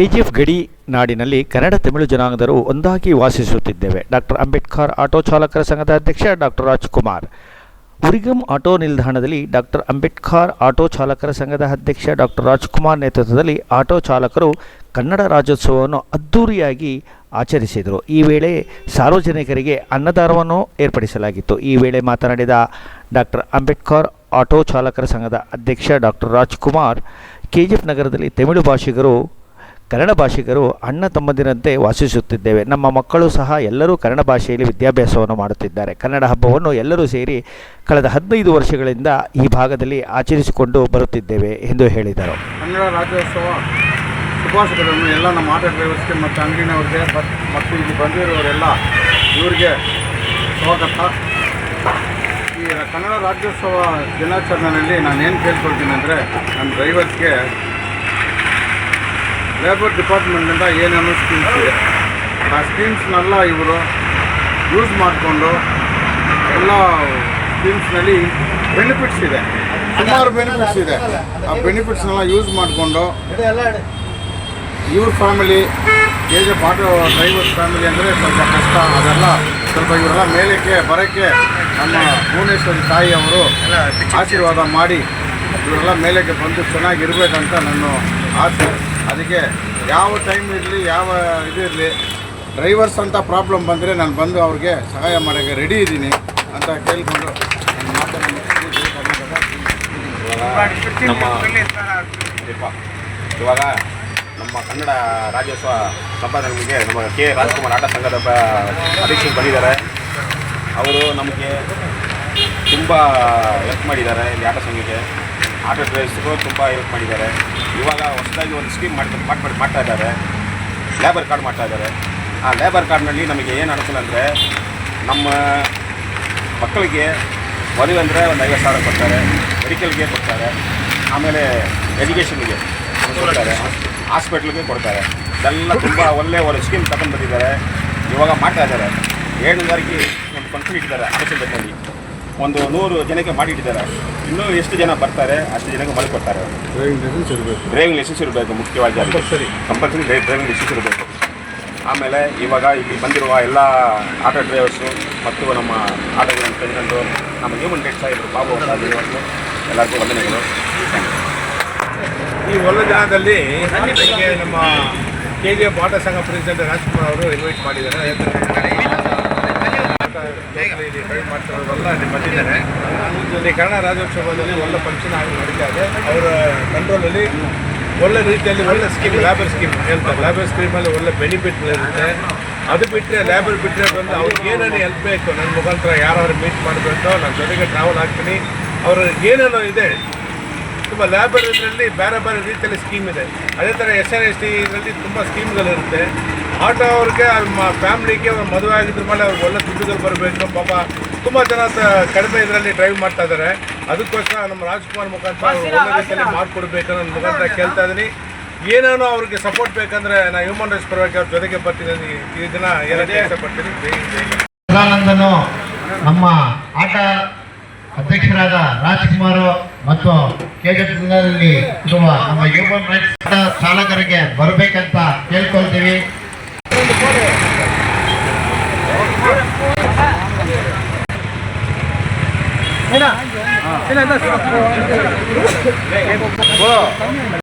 KGF ಗಡಿ ನಾಡಿನಲ್ಲಿ ಕನ್ನಡ ತಮಿಳು ಜನಾಂಗದರು ಒಂದಾಗಿ ವಾಸಿಸುತ್ತಿದ್ದೇವೆ. ಡಾಕ್ಟರ್ ಅಂಬೇಡ್ಕರ್ ಆಟೋ ಚಾಲಕರ ಸಂಘದ ಅಧ್ಯಕ್ಷ ಡಾಕ್ಟರ್ ರಾಜ್ಕುಮಾರ್. ಉರಿಗಂ ಆಟೋ ನಿಲ್ದಾಣದಲ್ಲಿ ಡಾಕ್ಟರ್ ಅಂಬೇಡ್ಕರ್ ಆಟೋ ಚಾಲಕರ ಸಂಘದ ಅಧ್ಯಕ್ಷ ಡಾಕ್ಟರ್ ರಾಜ್ಕುಮಾರ್ ನೇತೃತ್ವದಲ್ಲಿ ಆಟೋ ಚಾಲಕರು ಕನ್ನಡ ರಾಜ್ಯೋತ್ಸವವನ್ನು ಅದ್ಧೂರಿಯಾಗಿ ಆಚರಿಸಿದರು. ಈ ವೇಳೆ ಸಾರ್ವಜನಿಕರಿಗೆ ಅನ್ನದಾನವನ್ನು ಏರ್ಪಡಿಸಲಾಗಿತ್ತು. ಈ ವೇಳೆ ಮಾತನಾಡಿದ ಡಾಕ್ಟರ್ ಅಂಬೇಡ್ಕರ್ ಆಟೋ ಚಾಲಕರ ಸಂಘದ ಅಧ್ಯಕ್ಷ ಡಾಕ್ಟರ್ ರಾಜ್ಕುಮಾರ್, ಕೆಜಿಎಫ್ ನಗರದಲ್ಲಿ ತಮಿಳು ಭಾಷಿಗರು ಕನ್ನಡ ಭಾಷಿಗರು ಅಣ್ಣ ತಮ್ಮದಿನಂತೆ ವಾಸಿಸುತ್ತಿದ್ದೇವೆ. ನಮ್ಮ ಮಕ್ಕಳು ಸಹ ಎಲ್ಲರೂ ಕನ್ನಡ ಭಾಷೆಯಲ್ಲಿ ವಿದ್ಯಾಭ್ಯಾಸವನ್ನು ಮಾಡುತ್ತಿದ್ದಾರೆ. ಕನ್ನಡ ಹಬ್ಬವನ್ನು ಎಲ್ಲರೂ ಸೇರಿ ಕಳೆದ ಹದಿನೈದು ವರ್ಷಗಳಿಂದ ಈ ಭಾಗದಲ್ಲಿ ಆಚರಿಸಿಕೊಂಡು ಬರುತ್ತಿದ್ದೇವೆ ಎಂದು ಹೇಳಿದರು. ಕನ್ನಡ ರಾಜ್ಯೋತ್ಸವ ಶುಭಾಶಯಗಳನ್ನು ಎಲ್ಲ ನಮ್ಮ ಆಟೋ ಡ್ರೈವರ್ಸ್ಗೆ ಮತ್ತು ಅಂಗಡಿನವ್ರಿಗೆ ಮತ್- ಮತ್ತು ಇಲ್ಲಿ ಬಂದಿರೋರೆಲ್ಲ ಇವರಿಗೆ ಸ್ವಾಗತ. ಈ ಕನ್ನಡ ರಾಜ್ಯೋತ್ಸವ ದಿನಾಚರಣೆಯಲ್ಲಿ ನಾನು ಏನು ಕೇಳ್ಕೊಳ್ತೀನಿ ಅಂದರೆ ನನ್ನ ಡ್ರೈವರ್ಸ್ಗೆ ಲೇಬರ್ ಡಿಪಾರ್ಟ್ಮೆಂಟಿಂದ ಏನೇನು ಸ್ಕೀಮ್ಸ್ ಇದೆ. ಆ ಸ್ಕೀಮ್ಸ್ನೆಲ್ಲ ಇವರು ಯೂಸ್ ಮಾಡಿಕೊಂಡು ಎಲ್ಲ ಸ್ಕೀಮ್ಸ್ನಲ್ಲಿ ಬೆನಿಫಿಟ್ಸ್ ಇದೆ. ಸುಮಾರು ಬೆನಿಫಿಟ್ಸ್ ಇದೆ. ಆ ಬೆನಿಫಿಟ್ಸ್ನೆಲ್ಲ ಯೂಸ್ ಮಾಡಿಕೊಂಡು ಇವ್ರ family age auto driver family ಅಂದರೆ ಸ್ವಲ್ಪ ಕಷ್ಟ. ಅದೆಲ್ಲ ಸ್ವಲ್ಪ ಇವರೆಲ್ಲ ಮೇಲಕ್ಕೆ, ಬರೋಕ್ಕೆ ನಮ್ಮ ಭುವನೇಶ್ವರಿ ತಾಯಿ ಅವರು ಆಶೀರ್ವಾದ ಮಾಡಿ ಇವರೆಲ್ಲ ಮೇಲಕ್ಕೆ ಬಂದು ಚೆನ್ನಾಗಿರ್ಬೇಕಂತ ನನ್ನ ಆಸೆ. ಅದಕ್ಕೆ ಯಾವ ಟೈಮ್ ಇರಲಿ, ಯಾವ ಇದು ಇರಲಿ ಡ್ರೈವರ್ಸ್ ಅಂತ ಪ್ರಾಬ್ಲಮ್ ಬಂದರೆ ನಾನು ಬಂದು ಅವ್ರಿಗೆ ಸಹಾಯ ಮಾಡೋಕ್ಕೆ ರೆಡಿ ಇದ್ದೀನಿ ಅಂತ ಕೇಳಿಕೊಂಡು. ನಮ್ಮ ಇವಾಗ ನಮ್ಮ ಕನ್ನಡ ರಾಜ್ಯೋತ್ಸವ ಸಂಪಾದನೆಗೆ ನಮ್ಮ ಕೆ ರಾಜ್ಕುಮಾರ್ ಆಟ ಸಂಘದ ಅಧ್ಯಕ್ಷರು ಬಂದಿದ್ದಾರೆ ಅವರು ನಮಗೆ ತುಂಬ ಹೆಲ್ಪ್ ಮಾಡಿದ್ದಾರೆ ಇಲ್ಲಿ ಆಟ ಸಂಘಕ್ಕೆ ಆಟೋ ಡ್ರೈವರ್ಸ್ಗೂ ತುಂಬ ಹೆಲ್ಪ್ ಮಾಡಿದ್ದಾರೆ. ಇವಾಗ ಹೊಸದಾಗಿ ಒಂದು ಸ್ಕೀಮ್ ಮಾಡಿ ಮಾಡ್ಕೊಂಡು, ಮಾಡ್ತಾ ಇದ್ದಾರೆ. ಲೇಬರ್ ಕಾರ್ಡ್ ಮಾಡ್ತಾ ಇದ್ದಾರೆ. ಆ ಲೇಬರ್ ಕಾರ್ಡ್ನಲ್ಲಿ ನಮಗೆ ಏನು ಅನುಕೂಲ ಅಂದರೆ, ನಮ್ಮ ಮಕ್ಕಳಿಗೆ ಮದುವೆ ಅಂದರೆ ಒಂದು ಐವತ್ತು ಸಾವಿರ ಕೊಡ್ತಾರೆ ಮೆಡಿಕಲ್ಗೆ ಕೊಡ್ತಾರೆ, ಆಮೇಲೆ ಎಜುಕೇಷನ್ಗೆ ಕೊಡ್ತಾರೆ ಹಾಸ್ಪಿಟ್ಲಿಗೆ ಕೊಡ್ತಾರೆ. ಇದೆಲ್ಲ ತುಂಬ ಒಳ್ಳೆ ಒಂದು ಸ್ಕೀಮ್ ತಗೊಂಡು ಬಂದಿದ್ದಾರೆ. ಇವಾಗ ಮಾಡ್ತಾ ಇದ್ದಾರೆ. ಏಳು ತಾರೀಕು ಒಂದು ಕಂಪ್ನಿ ಇಟ್ಟಿದ್ದಾರೆ ಆಲೋಚನೆಯಲ್ಲಿ ಒಂದು ನೂರು ಜನಕ್ಕೆ ಮಾಡಿಟ್ಟಿದ್ದಾರೆ. ಇನ್ನೂ ಎಷ್ಟು ಜನ ಬರ್ತಾರೆ ಅಷ್ಟು ಜನಕ್ಕೆ ಮಾಡಿಕೊಡ್ತಾರೆ. ಡ್ರೈವಿಂಗ್ ಲೈಸೆನ್ಸ್ ಇರಬೇಕು. ಡ್ರೈವಿಂಗ್ ಲೈಸೆನ್ಸ್ ಇರಬೇಕು ಮುಖ್ಯವಾಗಿ. ಕಂಪಲ್ಸರಿ ಡ್ರೈವಿಂಗ್ ಲೈಸೆನ್ಸ್ ಇರಬೇಕು. ಆಮೇಲೆ ಇವಾಗ ಇಲ್ಲಿ ಬಂದಿರುವ ಎಲ್ಲ ಆಟೋ ಡ್ರೈವರ್ಸು ಮತ್ತು ನಮ್ಮ ಆಟೋಗಳನ್ನು ತೆಗೆದುಕೊಂಡು ನಮ್ಮ ಹ್ಯೂಮನ್ ರೈಟ್ಸ್ ಆಗಿದ್ರು ಬಾಬು ಇವತ್ತು ಎಲ್ಲರಿಗೂ ವಂದನೆಗಳು. ಈ ಹೊಲ ಜಾಗದಲ್ಲಿ ನಮಗೆ ನಮ್ಮ ಕೆ ಜಿ ಎಫ್ ಆಟೋ ಸಂಘ ಪ್ರೆಸಿಡೆಂಟ್ ರಾಜ್ಕುಮಾರ್ ಅವರು ಇನ್ವೈಟ್ ಮಾಡಿದ್ದಾರೆ. ಇಲ್ಲಿ ಬಂದಿದ್ದಾರೆ. ಇಲ್ಲಿ ಕನ್ನಡ ರಾಜ್ಯೋತ್ಸವದಲ್ಲಿ ಒಳ್ಳೆ ಫಂಕ್ಷನ್ ಆಗಿ ನಡೀತಾ ಇದೆ. ಅವರ ಕಂಟ್ರೋಲಲ್ಲಿ ಒಳ್ಳೆ ರೀತಿಯಲ್ಲಿ ಒಳ್ಳೆ ಸ್ಕೀಮ್ ಲ್ಯಾಬರ್ ಸ್ಕೀಮ್ ಹೇಳ್ತಾರೆ. ಲೇಬರ್ ಸ್ಕೀಮಲ್ಲಿ ಒಳ್ಳೆ ಬೆನಿಫಿಟ್ಗಳಿರುತ್ತೆ ಅದು ಬಿಟ್ಟರೆ ಲ್ಯಾಬರ್ ಬಿಟ್ಟರೆ ಬಂದು ಅವ್ರಿಗೆ ಏನೇನು ಹೆಲ್ಪ್ ಬೇಕು ನನ್ನ ಮುಖಾಂತರ ಯಾರು ಮೀಟ್ ಮಾಡಬೇಕೋ ನನ್ನ ಜೊತೆಗೆ ಟ್ರಾವೆಲ್ ಆಗ್ತೀನಿ. ಅವ್ರಿಗೆ ಏನೇನೋ ಇದೆ. ತುಂಬ ಲ್ಯಾಬರ್ ಇದರಲ್ಲಿ ಬೇರೆ ಬೇರೆ ರೀತಿಯಲ್ಲಿ ಸ್ಕೀಮ್ ಇದೆ. ಅದೇ ಥರ ಎಸ್ ಆರ್ ಎಸ್ ಟಿ ಇದರಲ್ಲಿ ತುಂಬ ಸ್ಕೀಮ್ಗಳಿರುತ್ತೆ ಆಟೋ ಅವ್ರಿಗೆ ಫ್ಯಾಮ್ಲಿಗೆ ಅವ್ರ ಮದುವೆ ಆಗಿದ್ರ ಮೇಲೆ ಅವ್ರಿಗೆ ಒಳ್ಳೆ ದುಡ್ಡುಗಳು ಬರಬೇಕು. ಪಾಪ ತುಂಬ ಜನ ತ- ಕಡಿಮೆ ಇದರಲ್ಲಿ ಡ್ರೈವ್ ಮಾಡ್ತಾ ಇದ್ದಾರೆ ಅದಕ್ಕೋಸ್ಕರ ನಮ್ಮ ರಾಜ್ಕುಮಾರ್ ಮುಖಾಂತರ ಅವರು ಒಳ್ಳೆ ರೀತಿಯಲ್ಲಿ ಮಾಡಿಕೊಡ್ಬೇಕು ನನ್ನ ಮುಖಾಂತರ ಕೇಳ್ತಾ ಇದ್ದೀನಿ. ಏನೇನೋ ಅವ್ರಿಗೆ ಸಪೋರ್ಟ್ ಬೇಕಂದ್ರೆ ನಾನು ಹ್ಯೂಮನ್ ರೈಟ್ಸ್ ಪರವಾಗಿ ಅವ್ರ ಜೊತೆಗೆ ಬರ್ತೀನಿ. ಈ- ದಿನ ಏನಕ್ಕೆ ಇಷ್ಟಪಡ್ತೀನಿ ಸದಾನಂದನು ನಮ್ಮ ಆಟ ಅಧ್ಯಕ್ಷರಾದ ರಾಜ್ಕುಮಾರ್ ಮತ್ತು ಕೆಜೆಪಿನಲ್ಲಿ ಇರುವ ನಮ್ಮ ಹ್ಯೂಮನ್ ರೈಟ್ಸ್ ಚಾಲಕರಿಗೆ ಬರಬೇಕಂತ ಕೇಳ್ಕೊಳ್ತೀವಿ. 해나 해나 나 뭐야